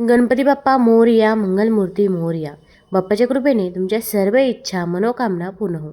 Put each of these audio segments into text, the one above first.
गणपती बाप्पा मोरया मंगलमूर्ती मोरया. बाप्पाच्या कृपेने तुमच्या सर्व इच्छा मनोकामना पूर्ण हो.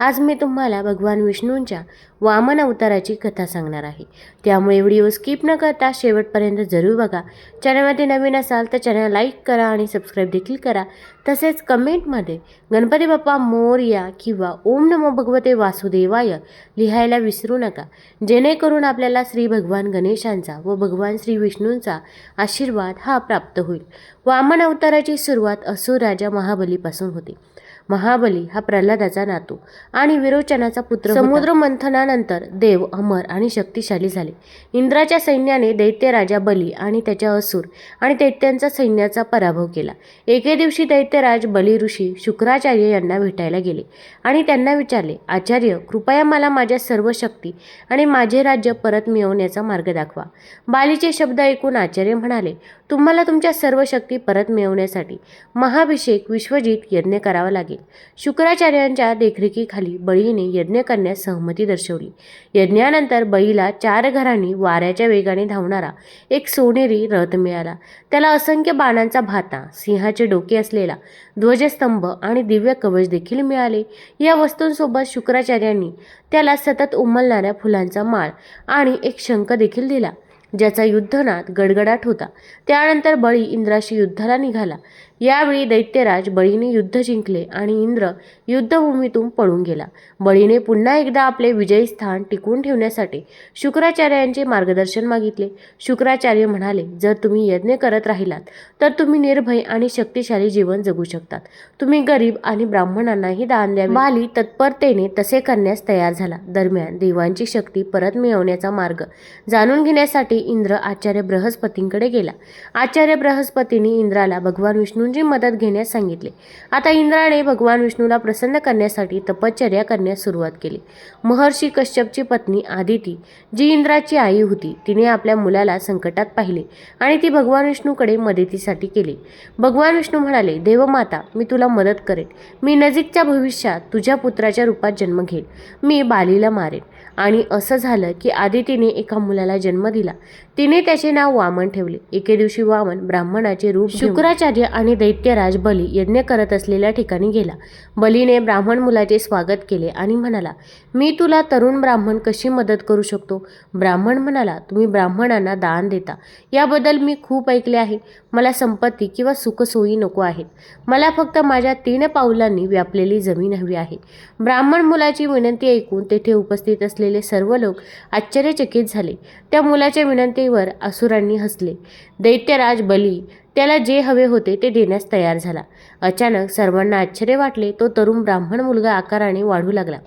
आज मी तुम्हाला भगवान विष्णूंच्या वामन अवताराची कथा सांगणार आहे. त्यामुळे व्हिडिओ स्किप न करता शेवटपर्यंत जरूर बघा. चॅनलमध्ये नवीन असाल तर चॅनल लाईक करा आणि सबस्क्राईब देखील करा. तसेच कमेंटमध्ये गणपती बाप्पा मोरया किंवा ओम नमो भगवते वासुदेवाय लिहायला विसरू नका. जेणेकरून आपल्याला श्री भगवान गणेशांचा व भगवान श्री विष्णूंचा आशीर्वाद हा प्राप्त होईल. वामन अवताराची सुरुवात असुर राजा महाबलीपासून होते. महाबली हा प्रल्हादाचा नातू आणि विरोचनाचा पुत्र समुद्र मंथनानंतर देव अमर आणि शक्तिशाली झाले. इंद्राच्या सैन्याने दैत्य राजा बली आणि त्याच्या असुर आणि दैत्यांचा सैन्याचा पराभव केला. एके दिवशी दैत्यराज बली ऋषी शुक्राचार्य यांना भेटायला गेले आणि त्यांना विचारले आचार्य कृपया मला माझ्या सर्व शक्ती आणि माझे राज्य परत मिळवण्याचा मार्ग दाखवा. बालीचे शब्द ऐकून आचार्य म्हणाले तुम्हाला तुमच्या सर्व शक्ती परत मिळवण्यासाठी महाभिषेक विश्वजित यज्ञ करावा लागेल. शुक्राचार्यांच्या देखरेखीखाली बळीने यज्ञ करण्यास सहमती दर्शवली. यज्ञानंतर बळीला चार घरांनी वाऱ्याच्या वेगाने धावणारा एक सोनेरी रथ मिळाला. त्याला असंख्य बाणांचा भाता सिंहाचे डोके असलेला ध्वजस्तंभ आणि दिव्य कवच देखील मिळाले. या वस्तूंसोबत शुक्राचार्यांनी त्याला सतत उमलणाऱ्या फुलांचा माळ आणि एक शंख देखील दिला ज्याचा युद्धनाद गडगडाट होता. त्यानंतर बळी इंद्राशी युद्धाला निघाला. यावेळी दैत्यराज बळीने युद्ध जिंकले आणि इंद्र युद्धभूमीतून पळून गेला. बळीने पुन्हा एकदा आपले विजयी स्थान टिकवून ठेवण्यासाठी शुक्राचार्यांचे मार्गदर्शन मागितले. शुक्राचार्य म्हणाले जर तुम्ही यज्ञ करत राहिलात तर तुम्ही निर्भय आणि शक्तिशाली जीवन जगू शकतात. तुम्ही गरीब आणि ब्राह्मणांनाही दान द्यावे. बाली तत्परतेने तसे करण्यास तयार झाला. दरम्यान देवांची शक्ती परत मिळवण्याचा मार्ग जाणून घेण्यासाठी इंद्र आचार्य बृहस्पतींकडे गेला. आचार्य बृहस्पतींनी इंद्राला भगवान विष्णू विष्णूंची मदत घेण्यास सांगितले. आता इंद्राने भगवान विष्णूला प्रसन्न करण्यासाठी तपश्चर्या करण्यास सुरुवात केली. महर्षी कश्यपची पत्नी आदिती जी इंद्राची आई होती तिने आपल्या मुलाला संकटात पाहिले आणि ती भगवान विष्णूकडे मदतीसाठी केली. भगवान विष्णू म्हणाले देवमाता मी तुला मदत करेन. मी नजीकच्या भविष्यात तुझ्या पुत्राच्या रूपात जन्म घेईन. मी बालीला मारेन. आणि असं झालं की आदितीने एका मुलाला जन्म दिला. तिने त्याचे नाव वामन ठेवले. एके दिवशी वामन ब्राह्मणाचे रूप शुक्राचार्य आणि दैत्यराज बली यज्ञ करत असलेल्या ठिकाणी गेला. बलीने ब्राह्मण मुलाचे स्वागत केले आणि म्हणाला मी तुला तरुण ब्राह्मण कशी मदत करू शकतो? ब्राह्मण म्हणाला तुम्ही ब्राह्मणांना दान देता. याबद्दल मी खूप ऐकले आहे. मला संपत्ती किंवा सुखसोयी नको आहेत. मला फक्त माझ्या तीन पावलांनी व्यापलेली जमीन हवी आहे. ब्राह्मण मुलाची विनंती ऐकून तेथे उपस्थित असलेले सर्व लोक आश्चर्यचकित झाले. त्या मुलाच्या विनंती विनंतीवर असुरांनी हसले. दैत्यराज बली त्याला जे हवे होते ते देण्यास तयार झाला. अचानक सर्वांना आश्चर्य वाटले तो तरुण ब्राह्मण मुलगा आकाराने वाढू लागला.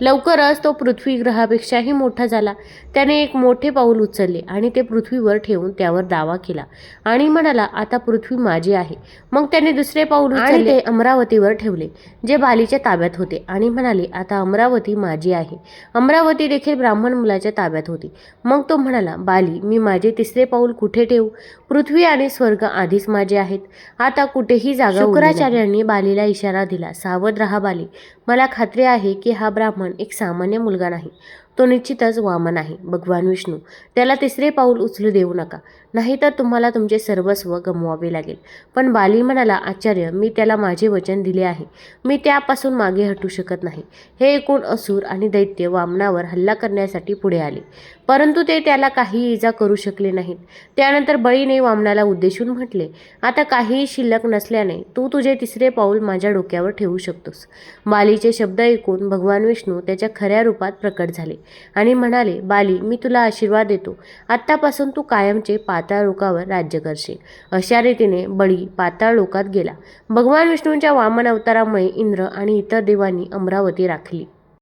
लवकरच तो पृथ्वी ग्रहापेक्षाही मोठा झाला. त्याने एक मोठे पाऊल उचलले आणि ते पृथ्वीवर ठेवून त्यावर दावा केला आणि म्हणाला आता पृथ्वी माझी आहे. मग त्याने दुसरे पाऊल उचलले ते अमरावतीवर ठेवले जे बालीच्या ताब्यात होते आणि म्हणाले आता अमरावती माझी आहे. अमरावती देखील ब्राह्मण मुलाच्या ताब्यात होती. मग तो म्हणाला बाली मी माझे तिसरे पाऊल कुठे ठेवू? पृथ्वी आणि स्वर्ग आधीच माझे आहेत. आता कुठेही जागा शुक्राचार्यांनी बालीला इशारा दिला सावध रहा बाली. मला खात्री आहे की हा ब्राह्मण एक सामान्य मुलगा नाही. तो निश्चितच वामन आहे. भगवान विष्णू त्याला तिसरे पाऊल उचलू देऊ नका. नाहीतर तुम्हाला तुमचे सर्वस्व गमवावे लागेल. पण बाली म्हणाला आचार्य मी त्याला माझे वचन दिले आहे. मी त्यापासून मागे हटू शकत नाही. हे एकूण असुर आणि दैत्य वामनावर हल्ला करण्यासाठी पुढे आले. परंतु ते त्याला काही इजा करू शकले नाहीत. त्यानंतर बळीने वामनाला उद्देशून म्हटले आता काहीही शिल्लक नसल्याने तू तुझे तिसरे पाऊल माझ्या डोक्यावर ठेवू शकतोस. बालीचे शब्द ऐकून भगवान विष्णू त्याच्या खऱ्या रूपात प्रकट झाले आणि म्हणाले बाली मी तुला आशीर्वाद देतो. आत्तापासून तू कायमचे पाताळ लोकावर राज्य करशील. अशा रीतीने बळी पाताळ लोकात गेला. भगवान विष्णूंच्या वामन अवतारामुळे इंद्र आणि इतर देवांनी अमरावती राखली.